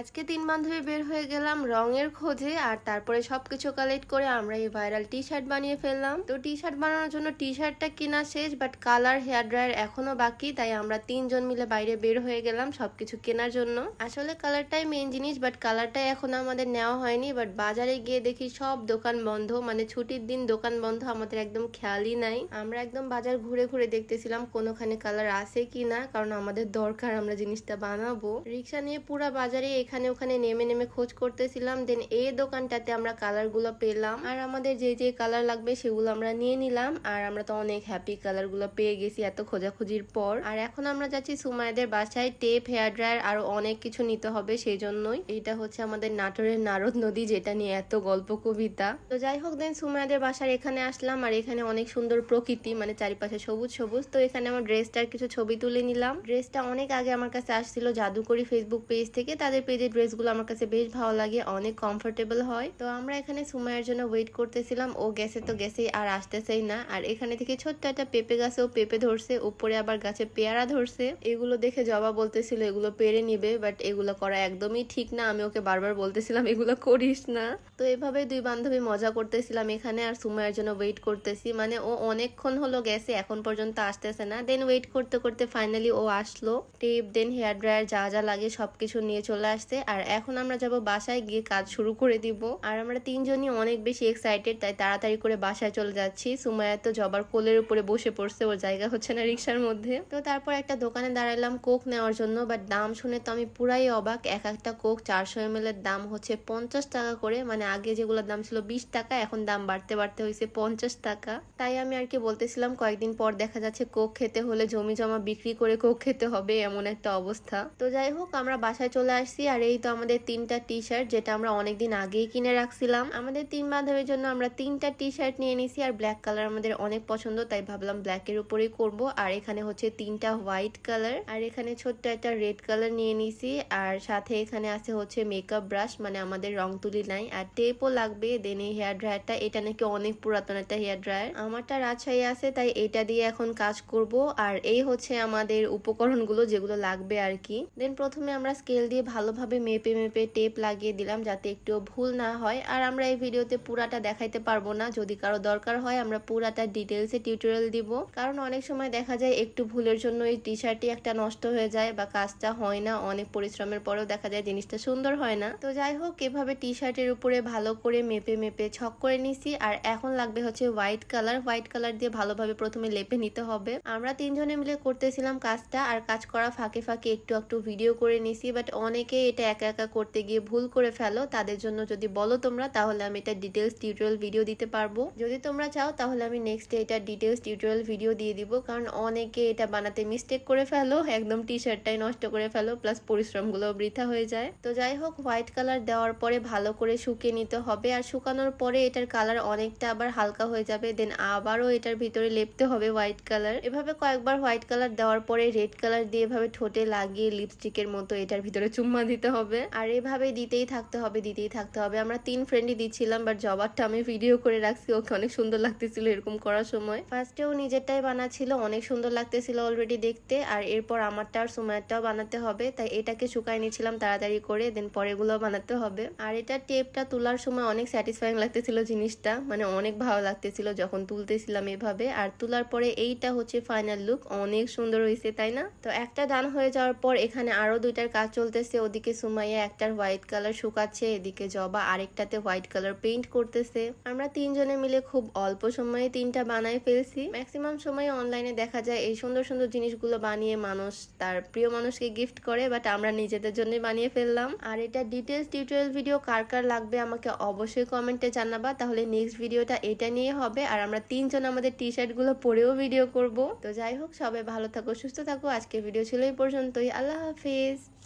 আজকে তিন বান্ধবী বের হয়ে গেলাম রঙের খোঁজে আর তারপরে সবকিছু কালেক্ট করে আমরা এই ভাইরাল টি শার্ট বানিয়ে ফেললাম। তো টি শার্ট বানানোর জন্য টি শার্টটা কেনা শেষ বাট কালার হেয়ার ড্রায়ার এখনও বাকি, তাই আমরা তিনজন মিলে বাইরে বের হয়ে গেলাম সবকিছু কেনার জন্য। আসলে কালারটাই মেন জিনিস বাট কালারটাই এখনও আমাদের নেওয়া হয়নি বাট বাজারে গিয়ে দেখি সব দোকান বন্ধ মানে ছুটির দিন দোকান বন্ধ, আমাদের একদম খেয়ালই নাই। আমরা একদম বাজার ঘুরে ঘুরে দেখতেছিলাম কোনোখানে কালার আছে কি না কারণ আমাদের দরকার আমরা জিনিসটা বানাবো। রিক্সা নিয়ে পুরা বাজারে এখানে ওখানে নেমে নেমে খোঁজ করতেছিলাম। দেন এই দোকানটাতে আমরা কালারগুলো পেলাম। আর আমাদের যে যে কালার লাগবে সেগুলো আমরা নিয়ে নিলাম। আর আমরা তো অনেক হ্যাপি কালারগুলো পেয়ে গেছি এত খোঁজাখুঁজির পর। আর এখন আমরা যাচ্ছি সুমাইদের বাসায়। টেপ হেয়ার ড্রায়ার আরও অনেক কিছু নিতে হবে সেই জন্যই এটা হচ্ছে আমাদের নাটোরের নারদ নদী, যেটা নিয়ে এত গল্প, কবিতা। তো যাই হোক দেন সুমাইদের বাসার এখানে আসলাম। আর এখানে অনেক সুন্দর প্রকৃতি মানে চারিপাশে সবুজ সবুজ। তো এখানে আমার ড্রেসটার কিছু ছবি তুলে নিলাম। ড্রেসটা অনেক আগে আমার কাছে আসছিল জাদুকরি ফেসবুক পেজ থেকে। তাদের পেজের ড্রেসগুলো আমার কাছে বেশ ভালো লাগে, অনেক কমফোর্টেবল হয়। তো আমরা এখানে সুমাইয়ের জন্য ওয়েট করতেছিলাম, ও গেছে তো গেছেই, আর আসতেছেই না। আর এখানে থেকে ছোট্ট একটা পেঁপে গাছেও পেঁপে ধরছে, উপরে আবার গাছে পেয়ারা ধরছে। এগুলো দেখে জবা বলতেছিল, এগুলো পেরে নিবে বাট এগুলো করা একদমই ঠিক না, আমি ওকে বারবার বলতেছিলাম, এগুলো করিস না। তো এভাবে দুই বান্ধবী মজা করতেছিলাম এখানে, আর সুমাইয়ের জন্য ওয়েট করতেছি। মানে ও অনেকক্ষণ হলো গেছে, এখন পর্যন্ত আসতেছে না। দেন ওয়েট করতে করতে ফাইনালি ও আসলো। টেপ দেন হেয়ার ড্রায়ার যা যা লাগে সবকিছু নিয়ে চলে আসছে। আর এখন আমরা যাব বাসায় গিয়ে কাজ শুরু করে দিব। আর আমরা তিনজনই অনেক বেশি এক্সাইটেড তাই তাড়াতাড়ি করে বাসায় চলে যাচ্ছি। সুমায়া তো জবার কোলের উপরে বসে পড়ছে, ওর জায়গা হচ্ছে না রিক্সার মধ্যে। তো তারপর একটা দোকানে দাঁড়ালাম কোক নেওয়ার জন্য বাট দাম শুনে তো আমি পুরাই অবাক। এক একটা কোক চারশো এম এর দাম হচ্ছে পঞ্চাশ টাকা করে মানে আগে যেগুলোর দাম ছিল বিশ টাকা, এখন দাম বাড়তে বাড়তে হয়েছে পঞ্চাশ টাকা। তাই আমি আর কি বলতেছিলাম, কয়েকদিন পর দেখা যাচ্ছে কোক খেতে হলে জমি জমা বিক্রি করে কোক খেতে হবে, এমন একটা অবস্থা। তো যাই হোক, আমরা বাসায় চলে আসছি। আর এই তো আমাদের তিনটা টি শার্ট যেটা আমরা অনেকদিন আগেই কিনে রাখছিলাম। আমাদের তিন বান্ধবের জন্য আমরা তিনটা টি শার্ট নিয়ে নিছি আর ব্ল্যাক কালার আমাদের অনেক পছন্দ, তাই ভাবলাম ব্ল্যাক এর উপরেই করব। আর এখানে হচ্ছে তিনটা হোয়াইট কালার আর এখানে ছোট্ট একটা রেড কালার নিয়ে নিছি। আর সাথে এখানে আছে হচ্ছে মেকআপ ব্রাশ মানে আমাদের রং তুলি নাই। আর টেপও লাগবে দেন এই হেয়ার ড্রায়ারটা এটা নাকি অনেক পুরাতন একটা হেয়ার ড্রায়ার আমারটা রাজশাহী আছে, তাই এটা দিয়ে এখন কাজ করব। আর এই হচ্ছে আমাদের উপকরণগুলো যেগুলো লাগবে আর কি। দেন প্রথমে আমরা স্কেল দিয়ে ভালোভাবে মেপে মেপে টেপ লাগিয়ে দিলাম যাতে একটু ভুল না হয়। আর আমরা এই ভিডিওতে পুরাটা দেখাইতে পারব না। যদি কারও দরকার হয়, আমরা পুরাটা ডিটেলসে টিউটোরিয়াল দিব। কারণ অনেক সময় দেখা যায় একটু ভুলের জন্য এই টি শার্টটি একটা নষ্ট হয়ে যায় বা কাজটা হয় না, অনেক পরিশ্রমের পরেও দেখা যায় জিনিসটা সুন্দর হয় না। তো যাই হোক, এভাবে টি শার্টের উপরে ভালো করে মেপে মেপে ছক করে নিছি। আর এখন লাগবে হচ্ছে হোয়াইট কালার হোয়াইট কালার দিয়ে ভালোভাবে প্রথমে লেপে নিতে হবে। আমরা তিনজনে মিলে করতেছিলাম কাজটা। আর কাজ করা ফাঁকে ফাঁকে একটু একটু ভিডিও করে নিছি। বাট অনেকে এটা একা একা করতে গিয়ে ভুল করে ফেলো, তাদের জন্য যদি বলো তোমরা, তাহলে আমি এটা ডিটেলস টিউটোরিয়াল ভিডিও দিতে পারব। যদি তোমরা চাও, তাহলে আমি নেক্সট এটা ডিটেলস টিউটোরিয়াল ভিডিও দিয়ে দিব, কারণ অনেকে এটা বানাতে মিস্টেক করে ফেলো, একদম টি শার্টটাই নষ্ট করে ফেলো প্লাস পরিশ্রমগুলো বৃথা হয়ে যায়। তো যাই হোক হোয়াইট কালার দেওয়ার পরে ভালো করে শুকিয়ে নিতে হবে, আর শুকানোর পরে এটার কালার অনেকটা আবার হালকা হয়ে যাবে দেন আবারও এটার ভিতরে লেপতে হবে হোয়াইট কালার এভাবে কয়েকবার হোয়াইট কালার দেওয়ার পরে রেড কালার দিয়ে এভাবে ঠোঁটে লাগিয়ে লিপস্টিকের মতো এটার ভিতরে চুম্মা দিতে হবে। আর এভাবে দিতেই থাকতে হবে, দিতেই থাকতে হবে। আমরা তিন ফ্রেন্ডই দিচ্ছিলাম বাট জবারটা আমি ভিডিও করে রাখছি। ওকে অনেক সুন্দর লাগতেছিল এরকম করার সময়। ফার্স্টেও নিজেরটাই বানাচ্ছিল, অনেক সুন্দর লাগতেছিল অলরেডি দেখতে। আর এরপর আমারটা আর সুমায়ারটাও বানাতে হবে, তাই এটাকে শুকাই নিয়েছিলাম তাড়াতাড়ি করে দেন পরেগুলো বানাতে হবে। আর এটা টেপটা তোলার সময় অনেক স্যাটিসফাইং লাগতেছিল জিনিসটা মানে অনেক ভালো লাগতেছিল যখন তুলতেছিলাম এভাবে। আর তোলার পরে এইটা হচ্ছে ফাইনাল লুক অনেক সুন্দর হয়েছে, তাই না? তো একটা ডান হয়ে যাওয়ার পর এখানে আরও দুইটার কাজ চলতেছে, ওদিকে সুমাইয়া একটার হোয়াইট কালার শুকাচ্ছে, এদিকে জবা আরেকটাতে হোয়াইট কালার পেইন্ট করতেছে। আমরা তিনজনে মিলে খুব অল্প সময়ে তিনটা বানাই ফেলছি। ম্যাক্সিমাম সময় অনলাইনে দেখা যায় এই সুন্দর সুন্দর জিনিসগুলো বানিয়ে মানুষ তার প্রিয় মানুষকে গিফট করে, বাট আমরা নিজেদের জন্য বানিয়ে ফেললাম। আর এটা ডিটেলস টিউটোরিয়াল ভিডিও কার কার লাগবে আমাকে অবশ্যই কমেন্টে জানাবা, তাহলে নেক্সট ভিডিওটা এটা নিয়ে হবে। আর আমরা তিনজন আমাদের টি শার্টগুলো পরেও ভিডিও করব। তো যাই হোক, সবাই ভালো থাকো, সুস্থ থাকো। আজকে ভিডিও ছিল এই পর্যন্তই। আল্লাহ হাফিজ।